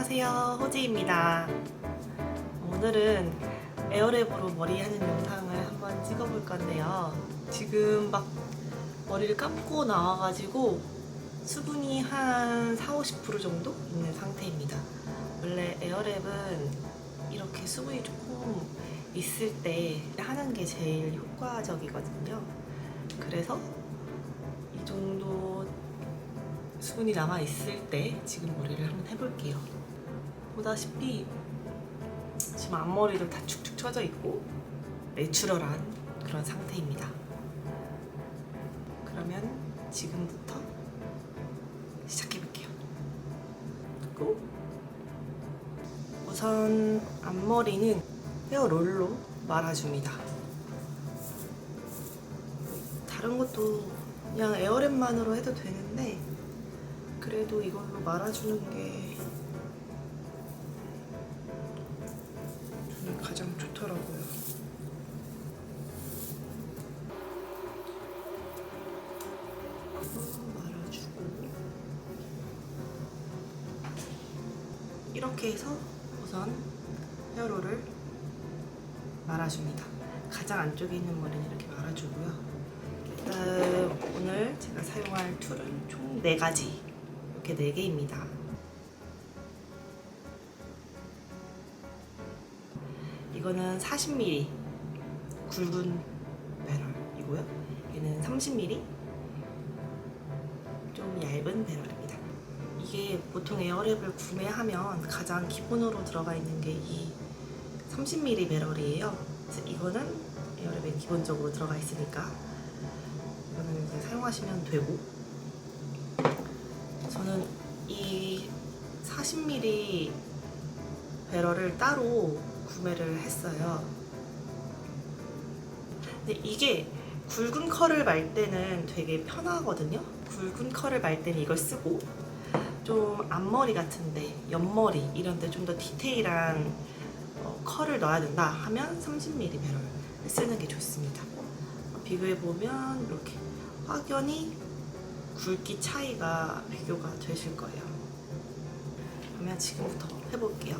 안녕하세요. 호지입니다. 오늘은 에어랩으로 머리 하는 영상을 한번 찍어볼 건데요. 지금 막 머리를 감고 나와가지고 수분이 한 4, 50% 정도 있는 상태입니다. 원래 에어랩은 이렇게 수분이 조금 있을 때 하는 게 제일 효과적이거든요. 그래서 이 정도 수분이 남아 있을 때 지금 머리를 한번 해볼게요. 보다시피 지금 앞머리도 다 축축 처져 있고 내추럴한 그런 상태입니다. 그러면 지금부터 시작해볼게요. 고! 우선 앞머리는 헤어롤로 말아줍니다. 다른 것도 그냥 에어랩만으로 해도 되는데 그래도 이걸로 말아주는 게 좋더라고요. 말아주고 이렇게 해서 우선 헤어롤을 말아줍니다. 가장 안쪽에 있는 머리는 이렇게 말아주고요. 일단 오늘 제가 사용할 툴은 총 4가지 이렇게 4개입니다. 이거는 40mm 굵은 배럴이고요. 얘는 30mm 좀 얇은 배럴입니다. 이게 보통 에어랩을 구매하면 가장 기본으로 들어가 있는 게 이 30mm 배럴이에요. 이거는 에어랩에 기본적으로 들어가 있으니까 이거는 이제 사용하시면 되고 저는 이 40mm 배럴을 따로 구매를 했어요. 근데 이게 굵은 컬을 말 때는 되게 편하거든요. 굵은 컬을 말 때는 이걸 쓰고 좀 앞머리 같은데 옆머리 이런 데 좀 더 디테일한 어, 컬을 넣어야 된다 하면 30mm 배럴 쓰는 게 좋습니다. 비교해 보면 이렇게 확연히 굵기 차이가 비교가 되실 거예요. 그러면 지금부터 해볼게요.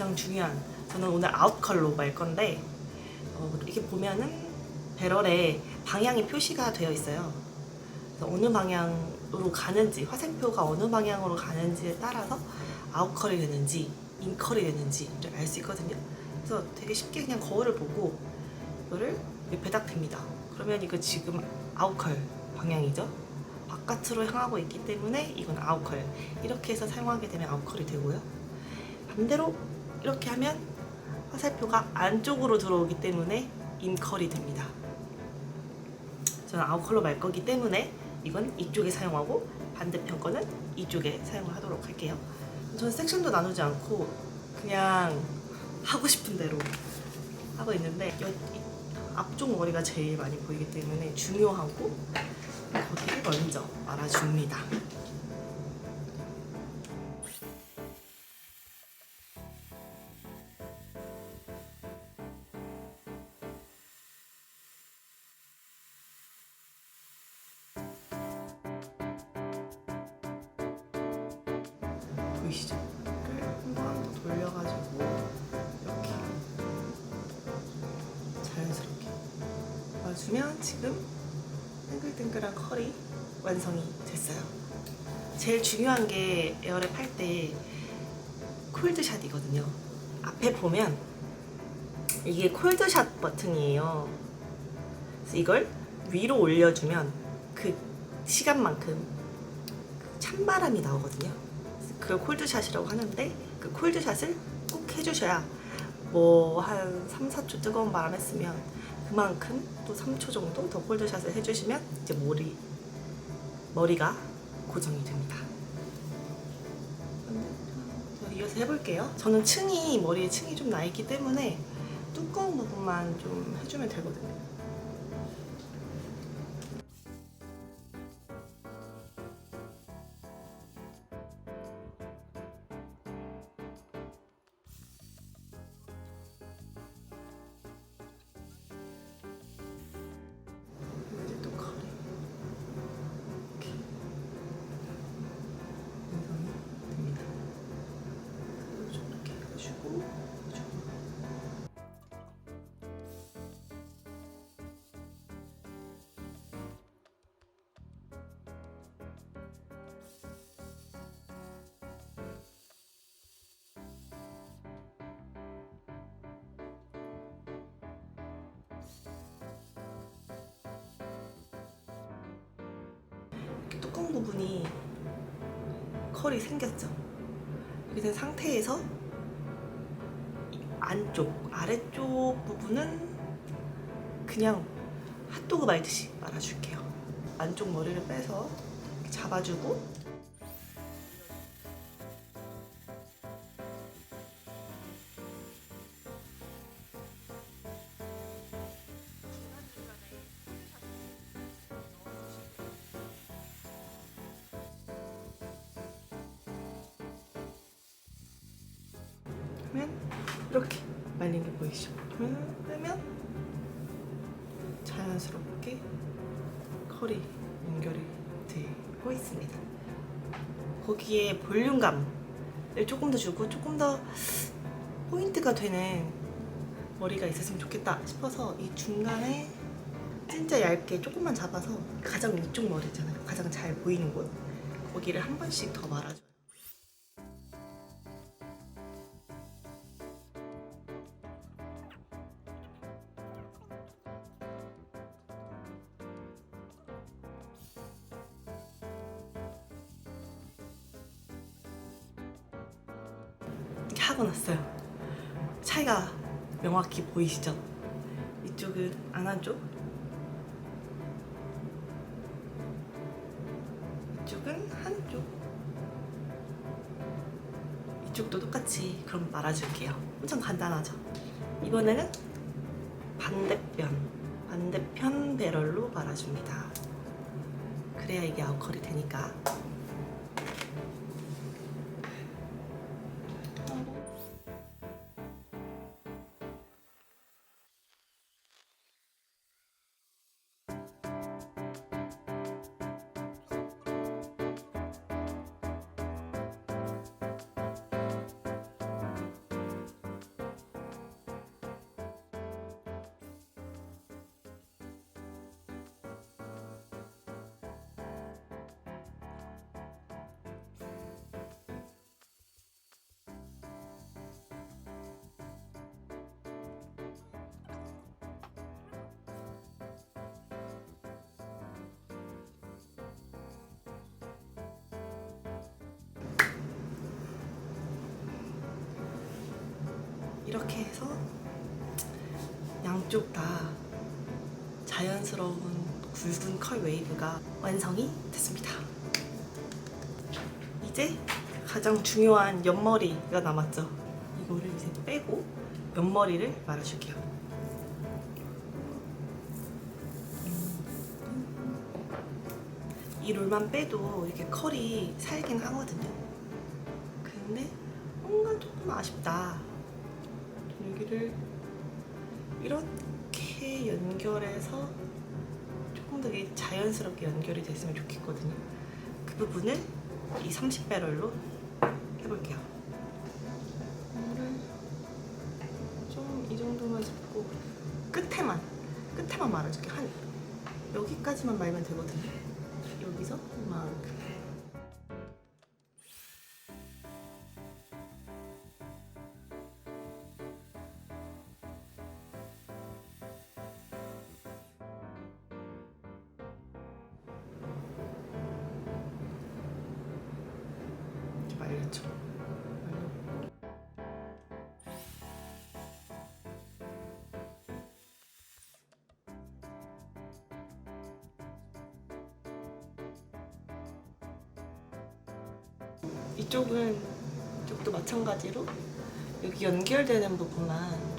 가장 중요한 저는 오늘 아웃 컬로 말 건데 어, 이렇게 보면은 배럴에 방향이 표시가 되어 있어요. 그래서 어느 방향으로 가는지 화살표가 어느 방향으로 가는지에 따라서 아웃 컬이 되는지 인 컬이 되는지를 알 수 있거든요. 그래서 되게 쉽게 그냥 거울을 보고 이거를 옆에딱 댑니다. 그러면 이거 지금 아웃컬 방향이죠. 바깥으로 향하고 있기 때문에 이건 아웃컬. 이렇게 해서 사용하게 되면 아웃컬이 되고요. 반대로 이렇게 하면 화살표가 안쪽으로 들어오기 때문에 인컬이 됩니다. 저는 아웃컬로 말 거기 때문에 이건 이쪽에 사용하고 반대편 거는 이쪽에 사용을 하도록 할게요. 저는 섹션도 나누지 않고 그냥 하고 싶은 대로 하고 있는데 앞쪽 머리가 제일 많이 보이기 때문에 중요하고 거기를 먼저 말아줍니다. 보이시죠? 한번 더 돌려가지고 이렇게 자연스럽게 넣어주면 지금 땡글땡글한 컬이 완성이 됐어요. 제일 중요한 게 에어랩 할 때 콜드샷이거든요. 앞에 보면 이게 콜드샷 버튼이에요. 그래서 이걸 위로 올려주면 그 시간만큼 찬바람이 나오거든요. 그걸 콜드샷이라고 하는데 그 콜드샷을 꼭 해주셔야 뭐 한 3, 4초 뜨거운 바람 했으면 그만큼 또 3초 정도 더 콜드샷을 해주시면 이제 머리 머리가 고정이 됩니다. 자, 이어서 해볼게요. 저는 층이 머리에 층이 좀 나 있기 때문에 두꺼운 부분만 좀 해주면 되거든요. 뚜껑 부분이 컬이 생겼죠. 이렇게 된 상태에서 이 안쪽, 아래쪽 부분은 그냥 핫도그 말듯이 말아줄게요. 안쪽 머리를 빼서 잡아주고 그러면 이렇게 말린 게 보이시죠? 그러면 빼면 자연스럽게 컬이 연결이 되고 있습니다. 거기에 볼륨감을 조금 더 주고 조금 더 포인트가 되는 머리가 있었으면 좋겠다 싶어서 이 중간에 진짜 얇게 조금만 잡아서 가장 위쪽 머리 있잖아요. 가장 잘 보이는 곳 거기를 한 번씩 더 말아줘요. 이렇게 하고 났어요. 차이가 명확히 보이시죠? 이쪽은 안 한 쪽, 이쪽은 한쪽. 이쪽도 똑같이 그럼 말아줄게요. 엄청 간단하죠? 이번에는 반대편, 반대편 배럴로 말아줍니다. 그래야 이게 아웃컬이 되니까. 이렇게 해서 양쪽 다 자연스러운 굵은 컬 웨이브가 완성이 됐습니다. 이제 가장 중요한 옆머리가 남았죠. 이거를 이제 빼고 옆머리를 말아줄게요. 이 롤만 빼도 이렇게 컬이 살긴 하거든요. 근데 뭔가 조금 아쉽다. 여기를 이렇게 연결해서 조금 더 자연스럽게 연결이 됐으면 좋겠거든요. 그 부분을 이 30배럴로 해볼게요. 좀 이 정도만 잡고 끝에만 끝에만 말아줄게. 한 여기까지만 말면 되거든요. 여기서 이만큼. 말렸고. 이쪽은 이쪽도 마찬가지로 여기 연결되는 부분만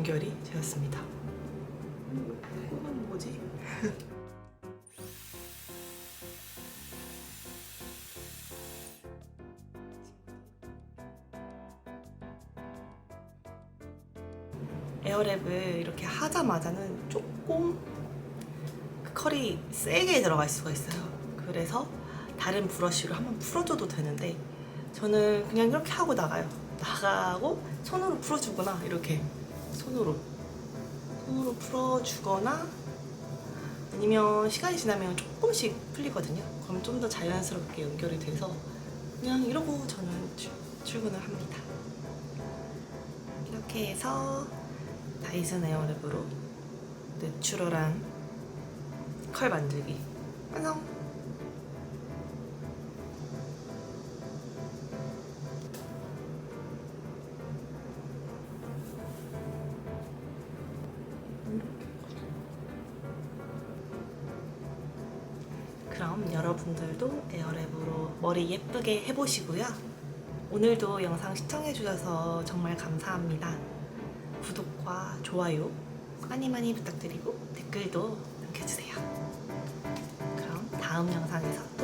연결이 되었습니다. 이건 뭐지? 에어랩을 이렇게 하자마자는 조금 그 컬이 세게 들어갈 수가 있어요. 그래서 다른 브러쉬로 한번 풀어줘도 되는데 저는 그냥 이렇게 하고 나가요. 나가고 손으로 풀어주거나 이렇게 손으로 손으로 풀어주거나 아니면 시간이 지나면 조금씩 풀리거든요. 그럼 좀 더 자연스럽게 연결이 돼서 그냥 이러고 저는 출- 출근을 합니다. 이렇게 해서 다이슨 에어랩으로 내추럴한 컬 만들기 완성! 것처럼 여러분들도 에어랩으로 머리 예쁘게 해보시고요. 오늘도 영상 시청해주셔서 정말 감사합니다. 구독과 좋아요 많이 많이 부탁드리고 댓글도 남겨주세요. 그럼 다음 영상에서